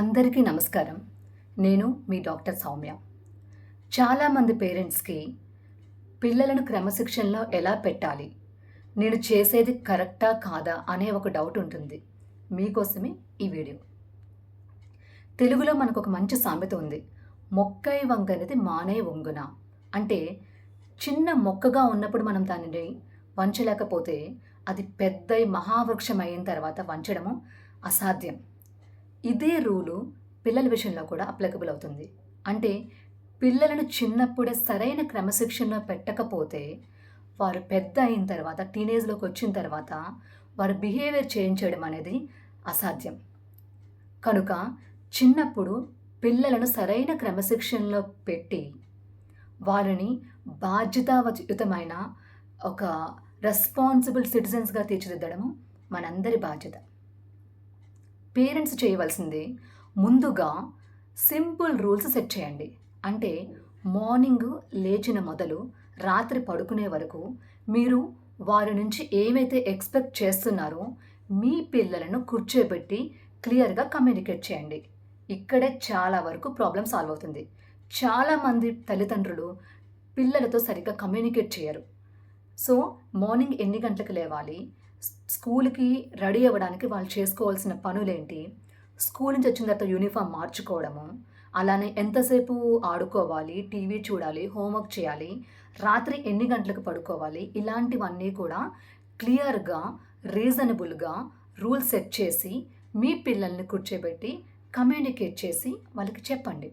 అందరికీ నమస్కారం. నేను మీ డాక్టర్ సౌమ్య. చాలామంది పేరెంట్స్కి పిల్లలను క్రమశిక్షణలో ఎలా పెట్టాలి? నేను చేసేది కరెక్టా కాదా అనే ఒక డౌట్ ఉంటుంది. మీకోసమే ఈ వీడియో. తెలుగులో మనకు ఒక మంచి సామెత ఉంది. మొక్కై వంగనిది మానే వంగున. అంటే చిన్న మొక్కగా ఉన్నప్పుడు మనం దానిని వంచలేకపోతే అది పెద్ద మహావృక్షం అయిన తర్వాత వంచడము అసాధ్యం. ఇదే రూలు పిల్లల విషయంలో కూడా అప్లికబుల్ అవుతుంది. అంటే పిల్లలను చిన్నప్పుడే సరైన క్రమశిక్షణలో పెట్టకపోతే వారు పెద్ద అయిన తర్వాత టీనేజ్లోకి వచ్చిన తర్వాత వారు బిహేవియర్ చేంజ్ చేయడం అనేది అసాధ్యం. కనుక చిన్నప్పుడు పిల్లలను సరైన క్రమశిక్షణలో పెట్టి వారిని బాధ్యతాయుతమైన ఒక రెస్పాన్సిబుల్ సిటిజన్స్గా తీర్చిదిద్దడము మనందరి బాధ్యత. పేరెంట్స్ చేయవలసింది ముందుగా సింపుల్ రూల్స్ సెట్ చేయండి. అంటే మార్నింగ్ లేచిన మొదలు రాత్రి పడుకునే వరకు మీరు వారి నుంచి ఏమైతే ఎక్స్పెక్ట్ చేస్తున్నారో మీ పిల్లలను కూర్చోబెట్టి క్లియర్గా కమ్యూనికేట్ చేయండి. ఇక్కడే చాలా వరకు ప్రాబ్లం సాల్వ్ అవుతుంది. చాలామంది తల్లిదండ్రులు పిల్లలతో సరిగ్గా కమ్యూనికేట్ చేయరు. సో మార్నింగ్ ఎన్ని గంటలకు లేవాలి? స్కూల్కి రెడీ అవ్వడానికి వాళ్ళు చేసుకోవాల్సిన పనులేంటి? స్కూల్ నుంచి వచ్చిన తర్వాత యూనిఫామ్ మార్చుకోవడము అలానే ఎంతసేపు ఆడుకోవాలి టీవీ చూడాలి హోంవర్క్ చేయాలి రాత్రి ఎన్ని గంటలకు పడుకోవాలి ఇలాంటివన్నీ కూడా క్లియర్గా రీజనబుల్గా రూల్ సెట్ చేసి మీ పిల్లల్ని కూర్చోబెట్టి కమ్యూనికేట్ చేసి వాళ్ళకి చెప్పండి.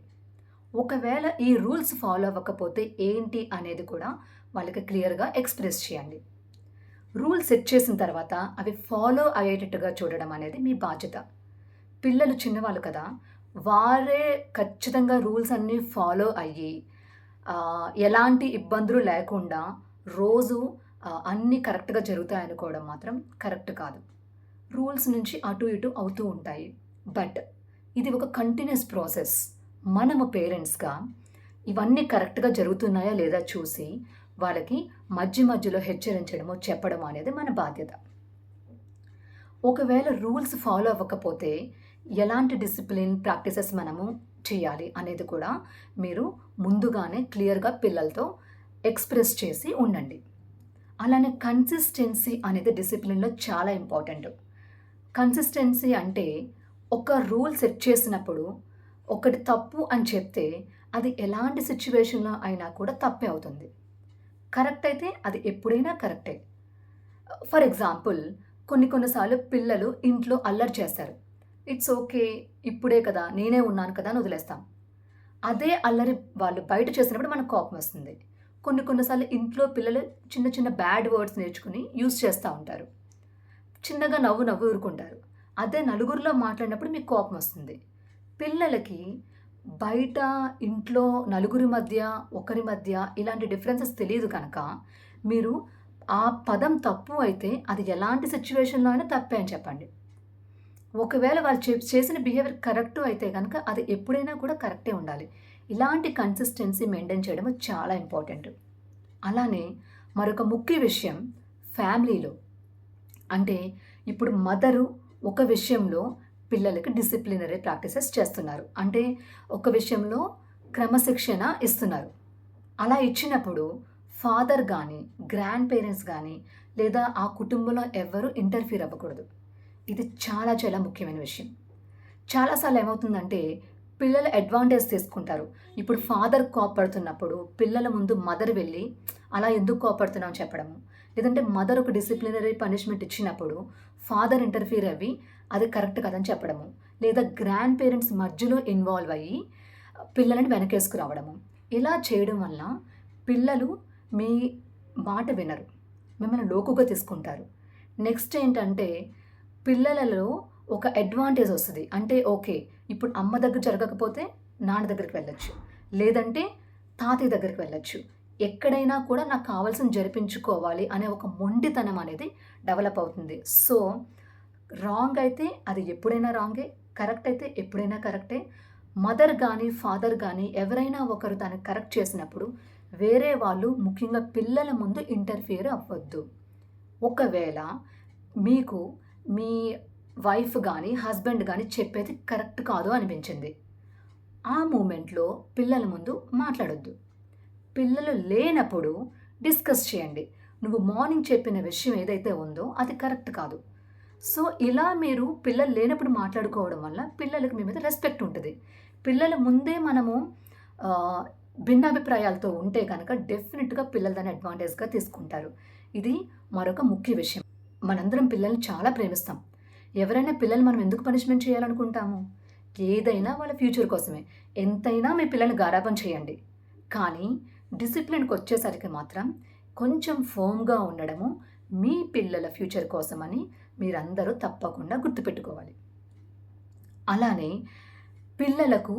ఒకవేళ ఈ రూల్స్ ఫాలో అవ్వకపోతే ఏంటి అనేది కూడా వాళ్ళకి క్లియర్గా ఎక్స్ప్రెస్ చేయండి. రూల్ సెట్ చేసిన తర్వాత అవి ఫాలో అయ్యేటట్టుగా చూడడం అనేది మీ బాధ్యత. పిల్లలు చిన్నవాళ్ళు కదా వారే ఖచ్చితంగా రూల్స్ అన్నీ ఫాలో అయ్యి ఎలాంటి ఇబ్బందులు లేకుండా రోజు అన్నీ కరెక్ట్గా జరుగుతాయనుకోవడం మాత్రం కరెక్ట్ కాదు. రూల్స్ నుంచి అటు ఇటు అవుతూ ఉంటాయి. బట్ ఇది ఒక కంటిన్యూస్ ప్రాసెస్. మనము పేరెంట్స్గా ఇవన్నీ కరెక్ట్గా జరుగుతున్నాయా లేదా చూసి వాళ్ళకి మధ్య మధ్యలో హెచ్చరించడము చెప్పడం అనేది మన బాధ్యత. ఒకవేళ రూల్స్ ఫాలో అవ్వకపోతే ఎలాంటి డిసిప్లిన్ ప్రాక్టీసెస్ మనము చేయాలి అనేది కూడా మీరు ముందుగానే క్లియర్గా పిల్లలతో ఎక్స్ప్రెస్ చేసి ఉండండి. అలానే కన్సిస్టెన్సీ అనేది డిసిప్లిన్లో చాలా ఇంపార్టెంట్. కన్సిస్టెన్సీ అంటే ఒక రూల్ సెట్ చేసినప్పుడు ఒకటి తప్పు అని చెప్తే అది ఎలాంటి సిచ్యువేషన్లో అయినా కూడా తప్పే అవుతుంది. కరెక్ట్ అయితే అది ఎప్పుడైనా కరెక్టే. ఫర్ ఎగ్జాంపుల్ కొన్ని కొన్నిసార్లు పిల్లలు ఇంట్లో అల్లరి చేస్తారు. ఇట్స్ ఓకే ఇప్పుడే కదా నేనే ఉన్నాను కదా అని వదిలేస్తాం. అదే అల్లరి వాళ్ళు బయట చేసినప్పుడు మనకు కోపం వస్తుంది. కొన్ని కొన్నిసార్లు ఇంట్లో పిల్లలు చిన్న చిన్న బ్యాడ్ వర్డ్స్ నేర్చుకుని యూస్ చేస్తూ ఉంటారు. చిన్నగా నవ్వు నవ్వు ఊరుకుంటారు. అదే నలుగురిలో మాట్లాడినప్పుడు మీకు కోపం వస్తుంది. పిల్లలకి బయట ఇంట్లో నలుగురి మధ్య ఒకరి మధ్య ఇలాంటి డిఫరెన్సెస్ తెలియదు కనుక మీరు ఆ పదం తప్పు అయితే అది ఎలాంటి సిచ్యువేషన్లో అయినా తప్పే అని చెప్పండి. ఒకవేళ వాళ్ళు చేసిన బిహేవియర్ కరెక్ట్ అయితే కనుక అది ఎప్పుడైనా కూడా కరెక్టే ఉండాలి. ఇలాంటి కన్సిస్టెన్సీ మెయింటైన్ చేయడం చాలా ఇంపార్టెంట్ అలానే మరొక ముఖ్య విషయం ఫ్యామిలీలో అంటే ఇప్పుడు మదరు ఒక విషయంలో పిల్లలకి డిసిప్లినరీ ప్రాక్టీసెస్ చేస్తున్నారు. అంటే ఒక విషయంలో క్రమశిక్షణ ఇస్తున్నారు. అలా ఇచ్చినప్పుడు ఫాదర్ కానీ గ్రాండ్ పేరెంట్స్ కానీ లేదా ఆ కుటుంబంలో ఎవరు ఇంటర్ఫీర్ అవ్వకూడదు. ఇది చాలా చాలా ముఖ్యమైన విషయం. చాలాసార్లు ఏమవుతుందంటే పిల్లలు అడ్వాంటేజ్ తీసుకుంటారు. ఇప్పుడు ఫాదర్ కోపడుతున్నప్పుడు పిల్లల ముందు మదర్ వెళ్ళి అలా ఎందుకు కోపడుతున్నావు చెప్పడము. లేదంటే మదర్ ఒక డిసిప్లినరీ పనిష్మెంట్ ఇచ్చినప్పుడు ఫాదర్ ఇంటర్ఫీర్ అవ్వి అది కరెక్ట్ కదని చెప్పడము. లేదా గ్రాండ్ పేరెంట్స్ మధ్యలో ఇన్వాల్వ్ అయ్యి పిల్లలను వెనకేసుకురావడము. ఇలా చేయడం వల్ల పిల్లలు మీ మాట వినరు. మిమ్మల్ని లోకుగా తీసుకుంటారు. నెక్స్ట్ ఏంటంటే పిల్లలలో ఒక అడ్వాంటేజ్ వస్తుంది. అంటే ఓకే ఇప్పుడు అమ్మ దగ్గర జరగకపోతే నాన్న దగ్గరికి వెళ్ళొచ్చు. లేదంటే తాతయ్య దగ్గరికి వెళ్ళొచ్చు. ఎక్కడైనా కూడా నాకు కావాల్సిన జరిపించుకోవాలి అనే ఒక మొండితనం అనేది డెవలప్ అవుతుంది. సో రాంగ్ అయితే అది ఎప్పుడైనా రాంగే కరెక్ట్ అయితే ఎప్పుడైనా కరెక్టే. మదర్ కానీ ఫాదర్ కానీ ఎవరైనా ఒకరు దాన్ని కరెక్ట్ చేసినప్పుడు వేరే వాళ్ళు ముఖ్యంగా పిల్లల ముందు ఇంటర్ఫియర్ అవ్వద్దు. ఒకవేళ మీకు మీ వైఫ్ కానీ హస్బెండ్ కానీ చెప్పేది కరెక్ట్ కాదు అనిపించింది. ఆ మూమెంట్లో పిల్లల ముందు మాట్లాడొద్దు. పిల్లలు లేనప్పుడు డిస్కస్ చేయండి. నువ్వు మార్నింగ్ చెప్పిన విషయం ఏదైతే ఉందో అది కరెక్ట్ కాదు. సో ఇలా మీరు పిల్లలు లేనప్పుడు మాట్లాడుకోవడం వల్ల పిల్లలకు మీ మీద రెస్పెక్ట్ ఉంటుంది. పిల్లల ముందే మనము భిన్నాభిప్రాయాలతో ఉంటే కనుక డెఫినెట్గా పిల్లలు దాన్ని అడ్వాంటేజ్గా తీసుకుంటారు. ఇది మరొక ముఖ్య విషయం. మనందరం పిల్లల్ని చాలా ప్రేమిస్తాం. ఎవరైనా పిల్లల్ని మనం ఎందుకు పనిష్మెంట్ చేయాలనుకుంటాము? ఏదైనా వాళ్ళ ఫ్యూచర్ కోసమే. ఎంతైనా మీ పిల్లల్ని గారాబం చేయండి. కానీ డిసిప్లిన్కి వచ్చేసరికి మాత్రం కొంచెం ఫోమ్గా ఉండడము మీ పిల్లల ఫ్యూచర్ కోసమని మీరందరూ తప్పకుండా గుర్తుపెట్టుకోవాలి. అలానే పిల్లలకు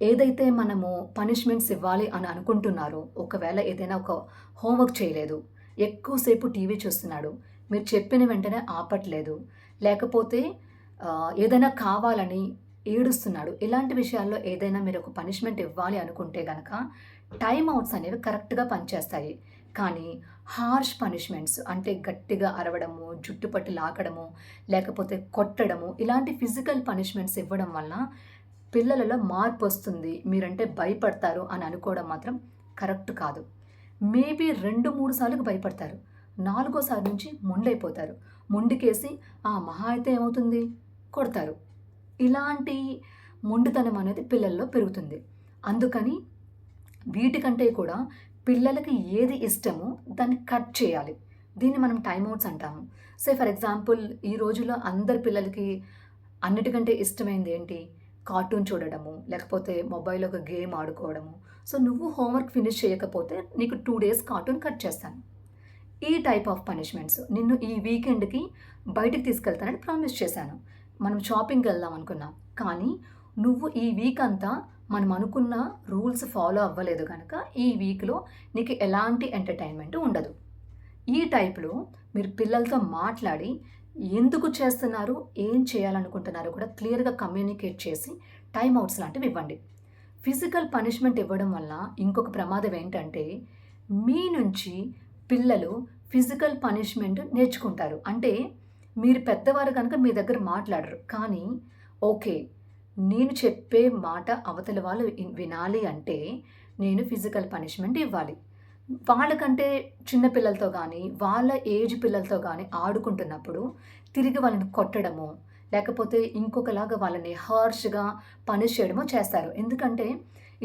ఏదైతే మనము పనిష్మెంట్స్ ఇవ్వాలి అని అనుకుంటున్నారో ఒకవేళ ఏదైనా ఒక హోంవర్క్ చేయలేదు ఎక్కువసేపు టీవీ చూస్తున్నాడు మీరు చెప్పిన వెంటనే ఆపట్లేదు లేకపోతే ఏదైనా కావాలని ఏడుస్తున్నాడు ఇలాంటి విషయాల్లో ఏదైనా మీరు ఒక పనిష్మెంట్ ఇవ్వాలి అనుకుంటే కనుక టైం అవుట్స్ అనేవి కరెక్ట్గా పనిచేస్తాయి. కానీ హార్ష్ పనిష్మెంట్స్ అంటే గట్టిగా అరవడము జుట్టుపట్టు లాగడము లేకపోతే కొట్టడము ఇలాంటి ఫిజికల్ పనిష్మెంట్స్ ఇవ్వడం వల్ల పిల్లలలో మార్పు వస్తుంది. మీరంటే భయపడతారు అని అనుకోవడం మాత్రం కరెక్ట్ కాదు. మేబీ రెండు మూడు సార్లు భయపడతారు. నాలుగోసారి నుంచి మొండైపోతారు. మొండికేసి ఆ మహా అయితే ఏమవుతుంది? కొడతారు. ఇలాంటి మొండితనం అనేది పిల్లల్లో పెరుగుతుంది. అందుకని వీటికంటే కూడా పిల్లలకి ఏది ఇష్టమో దాన్ని కట్ చేయాలి. దీన్ని మనం టైమ్అవుట్స్ అంటాము. సే ఫర్ ఎగ్జాంపుల్ ఈ రోజుల్లో అందరి పిల్లలకి అన్నిటికంటే ఇష్టమైంది ఏంటి? కార్టూన్ చూడడము లేకపోతే మొబైల్ ఒక గేమ్ ఆడుకోవడము. సో నువ్వు హోంవర్క్ ఫినిష్ చేయకపోతే నీకు టూ డేస్ కార్టూన్ కట్ చేస్తాను. ఈ టైప్ ఆఫ్ పనిష్మెంట్స్ నిన్ను ఈ వీకెండ్కి బయటికి తీసుకెళ్తానని ప్రామిస్ చేశాను. మనం షాపింగ్కి వెళ్దాం అనుకున్నాం. కానీ నువ్వు ఈ వీక్ అంతా మనం అనుకున్న రూల్స్ ఫాలో అవ్వలేదు కనుక ఈ వీక్లో నీకు ఎలాంటి ఎంటర్టైన్మెంట్ ఉండదు. ఈ టైప్లో మీరు పిల్లలతో మాట్లాడి ఎందుకు చేస్తున్నారు ఏం చేయాలనుకుంటున్నారో కూడా క్లియర్గా కమ్యూనికేట్ చేసి టైం అవుట్స్ లాంటివి ఇవ్వండి. ఫిజికల్ పనిష్మెంట్ ఇవ్వడం వల్ల ఇంకొక ప్రమాదం ఏంటంటే మీ నుంచి పిల్లలు ఫిజికల్ పనిష్మెంట్ నేర్చుకుంటారు. అంటే మీరు పెద్దవారు కనుక మీ దగ్గర మాట్లాడరు. కానీ ఓకే నేను చెప్పే మాట అవతల వాళ్ళు వినాలి అంటే నేను ఫిజికల్ పనిష్మెంట్ ఇవ్వాలి. వాళ్ళకంటే చిన్న పిల్లలతో కానీ వాళ్ళ ఏజ్ పిల్లలతో కానీ ఆడుకుంటున్నప్పుడు తిరిగి వాళ్ళని కొట్టడము లేకపోతే ఇంకొకలాగా వాళ్ళని హార్ష్గా పనిష్ చేయడమో చేస్తారు. ఎందుకంటే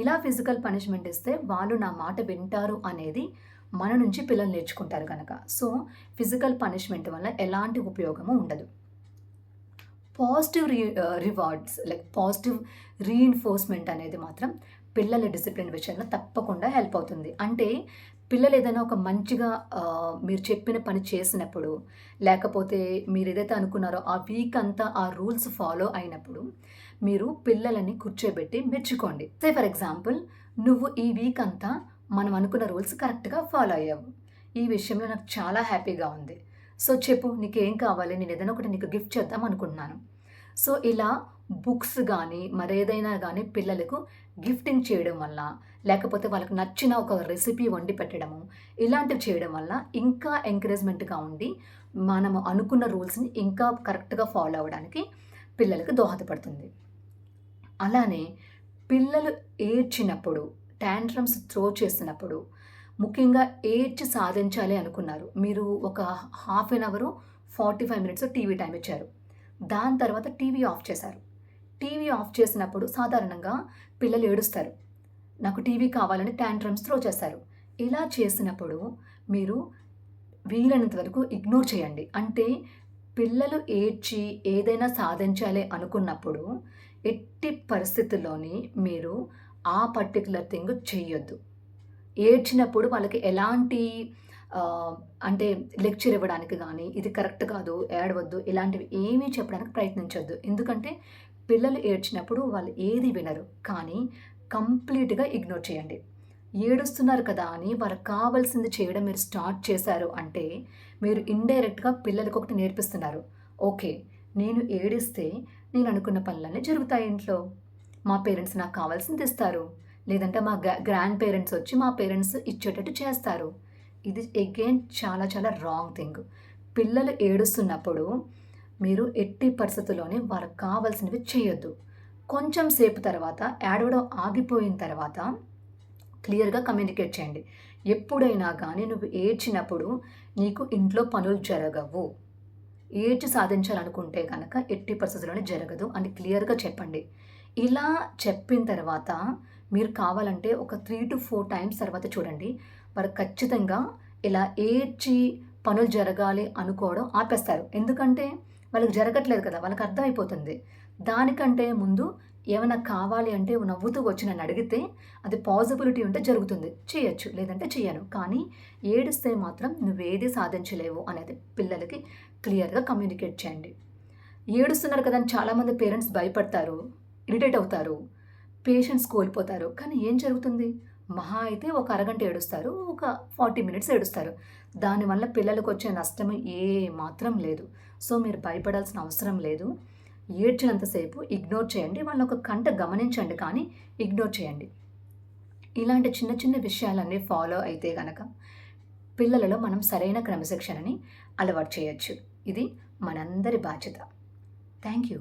ఇలా ఫిజికల్ పనిష్మెంట్ ఇస్తే వాళ్ళు నా మాట వింటారు అనేది మన నుంచి పిల్లలు నేర్చుకుంటారు కనుక సో ఫిజికల్ పనిష్మెంట్ వల్ల ఎలాంటి ఉపయోగము ఉండదు. Positive re rewards like positive reinforcement అనేది మాత్రం పిల్లల డిసిప్లిన్ విషయంలో తప్పకుండా హెల్ప్ అవుతుంది. అంటే పిల్లలు ఏదైనా ఒక మంచిగా మీరు చెప్పిన పని చేసినప్పుడు లేకపోతే మీరు ఏదైతే అనుకున్నారో ఆ వీక్ అంతా ఆ రూల్స్ ఫాలో అయినప్పుడు మీరు పిల్లలని కూర్చోబెట్టి మెచ్చుకోండి. సే ఫర్ ఎగ్జాంపుల్ నువ్వు ఈ వీక్ అంతా మనం అనుకున్న రూల్స్ కరెక్ట్గా ఫాలో అయ్యావు. ఈ విషయంలో నాకు చాలా హ్యాపీగా ఉంది. సో చెప్పు నీకేం కావాలి? నేను ఏదైనా ఒకటి నీకు గిఫ్ట్ చేద్దాం అనుకుంటున్నాను. సో ఇలా బుక్స్ కానీ మరేదైనా కానీ పిల్లలకు గిఫ్టింగ్ చేయడం వల్ల లేకపోతే వాళ్ళకి నచ్చిన ఒక రెసిపీ వండి పెట్టడము ఇలాంటివి చేయడం వల్ల ఇంకా ఎంకరేజ్మెంట్గా ఉండి మనము అనుకున్న రూల్స్ని ఇంకా కరెక్ట్గా ఫాలో అవ్వడానికి పిల్లలకు దోహదపడుతుంది. అలానే పిల్లలు ఏడ్చినప్పుడు ట్యాంట్రమ్స్ త్రో చేసినప్పుడు ముఖ్యంగా ఏడ్చి సాధించాలి అనుకున్నారు. మీరు ఒక half an hour forty five minutes TV time ఇచ్చారు. దాని తర్వాత టీవీ ఆఫ్ చేశారు. టీవీ ఆఫ్ చేసినప్పుడు సాధారణంగా పిల్లలు ఏడుస్తారు. నాకు టీవీ కావాలని ట్యాంట్రమ్స్ త్రో చేస్తారు. ఇలా చేసినప్పుడు మీరు వీలైనంత వరకు ఇగ్నోర్ చేయండి. అంటే పిల్లలు ఏడ్చి ఏదైనా సాధించాలి అనుకున్నప్పుడు ఎట్టి పరిస్థితుల్లోని మీరు ఆ పర్టికులర్ థింగ్ చేయొద్దు. ఏడ్చినప్పుడు వాళ్ళకి ఎలాంటి అంటే లెక్చర్ ఇవ్వడానికి కానీ ఇది కరెక్ట్ కాదు ఏడవద్దు ఇలాంటివి ఏమీ చెప్పడానికి ప్రయత్నించొద్దు. ఎందుకంటే పిల్లలు ఏడ్చినప్పుడు వాళ్ళు ఏది వినరు కానీ కంప్లీట్గా ఇగ్నోర్ చేయండి. ఏడుస్తున్నారు కదా అని వాళ్ళకి కావాల్సింది చేయడం మీరు స్టార్ట్ చేశారు అంటే మీరు ఇండైరెక్ట్గా పిల్లలకు ఒకటి నేర్పిస్తున్నారు. ఓకే నేను ఏడిస్తే నేను అనుకున్న పనులన్నీ జరుగుతాయి ఇంట్లో. మా పేరెంట్స్ నాకు కావాల్సింది ఇస్తారు. లేదంటే మా గ్రాండ్ పేరెంట్స్ వచ్చి మా పేరెంట్స్ ఇచ్చేటట్టు చేస్తారు. ఇది అగైన్ చాలా చాలా రాంగ్ థింగ్ పిల్లలు ఏడుస్తున్నప్పుడు మీరు ఎట్టి పరిస్థితుల్లోనే వాళ్ళకి కావాల్సినవి చేయొద్దు. కొంచెం సేపు తర్వాత ఏడవడం ఆగిపోయిన తర్వాత క్లియర్గా కమ్యూనికేట్ చేయండి. ఎప్పుడైనా కానీ నువ్వు ఏడ్చినప్పుడు నీకు ఇంట్లో పనులు జరగవు. ఏడ్చి సాధించాలనుకుంటే కనుక ఎట్టి పరిస్థితుల్లోనే జరగదు అని క్లియర్గా చెప్పండి. ఇలా చెప్పిన తర్వాత మీరు కావాలంటే ఒక త్రీ టు ఫోర్ టైమ్స్ తర్వాత చూడండి. వారు ఖచ్చితంగా ఇలా ఏడ్చి పనులు జరగాలి అనుకోవడం ఆపేస్తారు. ఎందుకంటే వాళ్ళకి జరగట్లేదు కదా వాళ్ళకి అర్థమైపోతుంది. దానికంటే ముందు ఏమైనా కావాలి అంటే నవ్వుతూ వచ్చి నన్ను అడిగితే అది పాజిబిలిటీ ఉంటే జరుగుతుంది. చేయొచ్చు లేదంటే చేయను కానీ ఏడిస్తే మాత్రం నువ్వేది సాధించలేవు అనేది పిల్లలకి క్లియర్గా కమ్యూనికేట్ చేయండి. ఏడుస్తున్నారు కదా అని చాలామంది పేరెంట్స్ భయపడతారు ఇరిటేట్ అవుతారు. పేషెన్స్ కోల్పోతారు. కానీ ఏం జరుగుతుంది? మహా అయితే ఒక అరగంట ఏడుస్తారు. ఒక ఫార్టీ మినిట్స్ ఏడుస్తారు. దానివల్ల పిల్లలకు వచ్చే నష్టం ఏ మాత్రం లేదు. సో మీరు భయపడాల్సిన అవసరం లేదు. ఏడ్చినంతసేపు ఇగ్నోర్ చేయండి. వాళ్ళ ఒక కంట గమనించండి కానీ ఇగ్నోర్ చేయండి. ఇలాంటి చిన్న చిన్న విషయాలన్నీ ఫాలో అయితే గనక పిల్లలలో మనం సరైన క్రమశిక్షణని అలవాటు చేయొచ్చు. ఇది మనందరి బాధ్యత. Thank you.